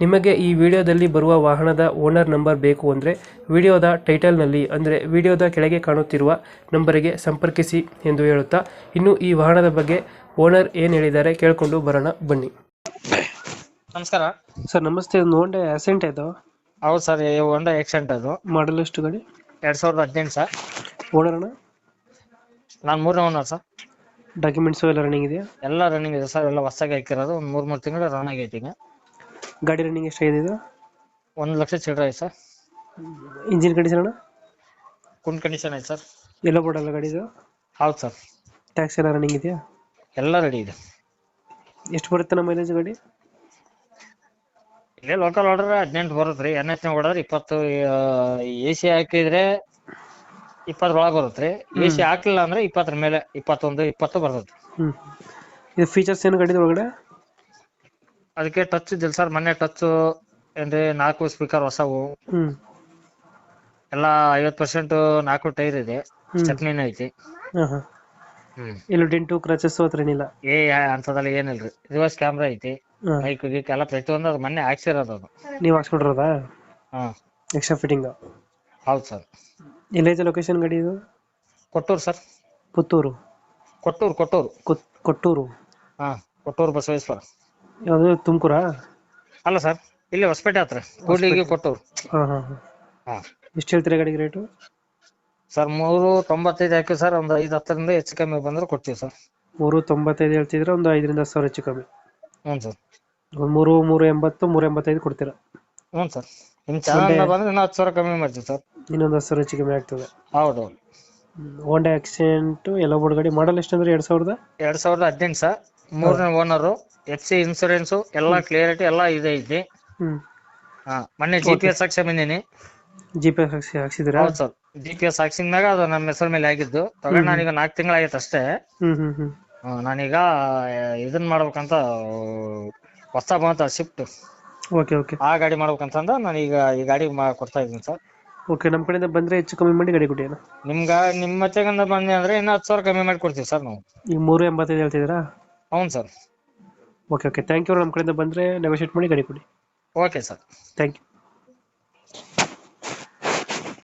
ನಿಮಗೆ ಈ ವಿಡಿಯೋದಲ್ಲಿ ಬರುವ ವಾಹನದ ಓನರ್ ನಂಬರ್ ಬೇಕು ಅಂದರೆ ವಿಡಿಯೋದ ಟೈಟಲ್ನಲ್ಲಿ ಅಂದರೆ ವಿಡಿಯೋದ ಕೆಳಗೆ ಕಾಣುತ್ತಿರುವ ನಂಬರಿಗೆ ಸಂಪರ್ಕಿಸಿ ಎಂದು ಹೇಳುತ್ತಾ ಇನ್ನು ಈ ವಾಹನದ ಬಗ್ಗೆ ಓನರ್ ಏನು ಹೇಳಿದ್ದಾರೆ ಕೇಳಿಕೊಂಡು ಬರೋಣ ಬನ್ನಿ. ನಮಸ್ಕಾರ. ಸರ್ ನಮಸ್ತೆ ಒಂದು ಹೋಂಡೆ ಆಕ್ಸಿಡೆಂಟ್ ಆಯಿತು ಹೌದು ಸರ್ ಹೊಂಡಾ ಆಕ್ಸಿಡೆಂಟ್ ಅದು. ಮಾಡಲ್ ಎಷ್ಟು ಗಾಡಿ? ಎರಡ್ ಸಾವಿರದ ಹದಿನೆಂಟು ಸರ್. ಓನರ್ ಅಣ್ಣ? ನಾನು ಮೂರನೇ ಓನರ್ ಸರ್. ಡಾಕ್ಯುಮೆಂಟ್ಸು ಎಲ್ಲ ರನ್ನಿಂಗ್ ಇದೆಯಾ? ಎಲ್ಲ ರನ್ನಿಂಗ್ ಇದೆ ಸರ್ ಎಲ್ಲ ಹೊಸದಾಗಿ ಹಾಕಿರೋದು ಒಂದು ಮೂರು ಮೂರು ತಿಂಗಳು ರನ್ ಆಗೈತಿ ಈಗ. ಗಾಡಿ ರನ್ನಿಂಗ್ ಎಷ್ಟಾಗಿದೆ ಇದು? ಒಂದು ಲಕ್ಷ ಚಿಲ್ಲರೆ ಆಯ್ತು ಸರ್. ಇಂಜಿನ್ ಕಂಡೀಷನ್ ಅಣ್ಣ? ಕುಂಡ್ ಕಂಡೀಷನ್ ಐತೆ ಸರ್. ಎಲ್ಲ ಬೋರ್ಡಲ್ಲ ಗಾಡಿ ಇದು? ಹೌದು ಸರ್. ಟ್ಯಾಕ್ಸ್ ಎಲ್ಲ ರನ್ನಿಂಗ್ ಇದೆಯಾ? ಎಲ್ಲ ರೆಡಿ ಇದೆ. ಎಷ್ಟು ಬರುತ್ತೆ ನಮ್ಮ ಮೈಲೇಜ್ ಗಾಡಿ? ಇಲ್ಲೇ ಲೋಕಲ್ ಆರ್ಡರ್ ಹದಿನೆಂಟು ಬರುತ್ತೆ ರೀ ಎನ್ ಎಚ್ ಹೊಡೆದ್ರೆ ಇಪ್ಪತ್ತು ಎ ಸಿ ಹಾಕಿದ್ರೆ ಇಪ್ಪತ್ತರೊಳಗೆ ಬರುತ್ತೆ ರೀ ಎ ಸಿ ಹಾಕಲಿಲ್ಲ ಅಂದ್ರೆ ಇಪ್ಪತ್ತರ ಮೇಲೆ ಇಪ್ಪತ್ತೊಂದು ಇಪ್ಪತ್ತು ಬರ್ತದೆ ಹ್ಞೂ ಇದು ಫೀಚರ್ಸ್ ಏನು ಗಾಡಿದ ಒಳಗಡೆ? ಅದಕ್ಕೆ ಟಚ್ ಇದ್ದಿಲ್ಲ ಸರ್ ಮೊನ್ನೆ ಟಚ್ ಏನ್ರಿ ನಾಲ್ಕು ಸ್ಪೀಕರ್ ಹೊಸವು ಎಲ್ಲ ಐವತ್ ಪರ್ಸೆಂಟ್ ನಾಲ್ಕು ಟೈರ್ ಇದೆ. ಚಟ್ನಿನ ಐತಿ. ಹಾಂ ಡಿಂಟು ಹ್ಮ್. ಎಲ್ಲೂ ಡೆಂಟು ಕ್ರಚಸ್ ಹತ್ರ ಏನಿಲ್ಲ ಏ ಅಂತದಲ್ಲ ಏನಿಲ್ರಿ. ರಿವರ್ಸ್ ಕ್ಯಾಮ್ರಾ ಐತಿ. ಮೈಕ್ ಬೈಕ್ ಗೀಕ್ ಎಲ್ಲ ಪ್ರತಿಯೊಂದು ಅದು ಮೊನ್ನೆ ಹಾಕ್ಸಿರೋದು ಅದು. ನೀವು ಹಾಕ್ಸ್ಬಿಟ್ರದ ಹಾ. ಎಕ್ಸ್ಟ್ರಾ ಫಿಟ್ಟಿಂಗ್ ಹೌದು ಸರ್ ಎಲ್ಲೈತೆ ಲೊಕೇಶನ್ ಗಾಡಿ ಇದು? ಕೊಟ್ಟೂರು ಸರ್ ಪುತ್ತೂರು. ಕೊಟ್ಟೂರು ಕೊಟ್ಟೂರು. ಕೊತ್ ಕೊಟ್ಟೂರು. ಹಾ ಕೊಟ್ಟೂರು ಬಸವೇಶ್ವರ. ಯಾವುದು ತುಮಕೂರಾ? ಅಲ್ಲ ಸರ್ ಇಲ್ಲಿ ಹೊಸಪೇಟೆ ಹತ್ರ ಕೂಡ್ಲಿಗೆ ಕೊಟ್ಟವ್ರು ಹಾಂ ಹಾಂ ಹಾಂ. ಹಾ. ಎಷ್ಟು ಹೇಳ್ತೀರಾ ಗಾಡಿಗೆ ರೇಟು? ಸರ್ ಮೂರು ತೊಂಬತ್ತೈದು ಹಾಕಿ ಸರ್ ಒಂದು ಐದು ಹತ್ತರಿಂದ ಹೆಚ್ಚು ಕಮ್ಮಿ ಬಂದ್ರೆ ಕೊಡ್ತೀವಿ ಸರ್. ಮೂರು ತೊಂಬತ್ತೈದು ಹೇಳ್ತಿದ್ರೆ ಒಂದು ಐದರಿಂದ ಹತ್ತು ಸಾವಿರ ಹೆಚ್ಚು ಕಮ್ಮಿ. ಹ್ಞೂ ಸರ್. ಒಂದು ಮೂರು ಮೂರು ಎಂಬತ್ತು ಮೂರು ಎಂಬತ್ತೈದು ಕೊಡ್ತೀರಾ? ಹ್ಞೂ ಸರ್. ನಿಮ್ಮ ಚಾನಲ್ ಬಂದ್ರೆ ಇನ್ನೂ ಹತ್ತು ಸಾವಿರ ಕಮ್ಮಿ ಮಾಡ್ತೀವಿ ಸರ್. ಇನ್ನೊಂದು ಹತ್ತು ಸಾವಿರ ಹೆಚ್ಚು ಕಮ್ಮಿ ಆಗ್ತದೆ. ಹೌದು ಹೋಂಡಾ ಆಕ್ಸಿಡೆಂಟು ಎಲ್ಲ ಬೋರ್ಡ್ ಗಾಡಿ ಮಾಡಲ್ ಎಷ್ಟು ಅಂದ್ರೆ ಎರಡು ಸಾವಿರದ? ಎರಡು ಸಾವಿರದ ಹದಿನೆಂಟು ಸರ್. ಮೂರನೇ ಓನರು ಎಚ್ ಸಿ ಇನ್ಸೂರೆನ್ಸ್ ಎಲ್ಲ ಕ್ಲಿಯರಿಟಿ ಎಲ್ಲ ಇದೆ ಐತಿ ಹ್ಮ್. ಹಾ ಮೊನ್ನೆ ಜಿ ಪಿ ಎಸ್ ಹಾಕ್ಸಿ ಬಂದೀನಿ. ಜಿ ಪಿ ಎಸ್ ಹಾಕ್ಸಿ ಹಾಕ್ಸಿದ್ದೀರಾ ಹೌದು ಸರ್. ಜಿ ಪಿ ಎಸ್ ಹಾಕ್ಸಿದ್ಮ್ಯಾಗ ಅದು ನಮ್ಮ ಹೆಸರ ಮೇಲೆ ಆಗಿದ್ದು. ತಗೊಂಡ್ ನಾನೀಗ ನಾಲ್ಕು ತಿಂಗಳಾಗೈತೆ ಅಷ್ಟೇ. ನಾನೀಗ ಇದನ್ನ ಮಾಡ್ಬೇಕಂತ ಹೊಸ ಬಂತ ಶಿಫ್ಟ್ ಓಕೆ ಓಕೆ ಆ ಗಾಡಿ ಮಾಡ್ಬೇಕಂತಂದ ನಾನೀಗ ಈ ಗಾಡಿ ಮಾ- ಕೊಡ್ತಾ ಇದ್ದೀನಿ ಸರ್. ಓಕೆ ನಮ್ಮ ಕಡೆಯಿಂದ ಬಂದ್ರೆ ಹೆಚ್ಚು ಕಮ್ಮಿ ಮಾಡಿ ಗಾಡಿ ಕೊಡಿ ಅಣ್ಣ. ನಿಮ್ಗ ನಿಮ್ಮ ಮತ್ತೆಗಂದ ಬಂದೆ ಅಂದ್ರೆ ಇನ್ನೂ ಹತ್ತು ಸಾವಿರ ಕಮ್ಮಿ ಮಾಡಿ ಕೊಡ್ತೀವಿ ಸರ್ ನಾವು. ಈಗ ಮೂರು ಎಂಬತ್ತೈದು ಹೇಳ್ತಿದ್ದೀರಾ? ಹೌದು sir. Okay okay. Thank you ನಮ್ಮ ಕಡೆಯಿಂದ ಬಂದರೆ ನೆಗೋಷಿಯೇಟ್ ಮಾಡಿ ಗಾಡಿ ಕೊಡಿ. Okay sir. Thank you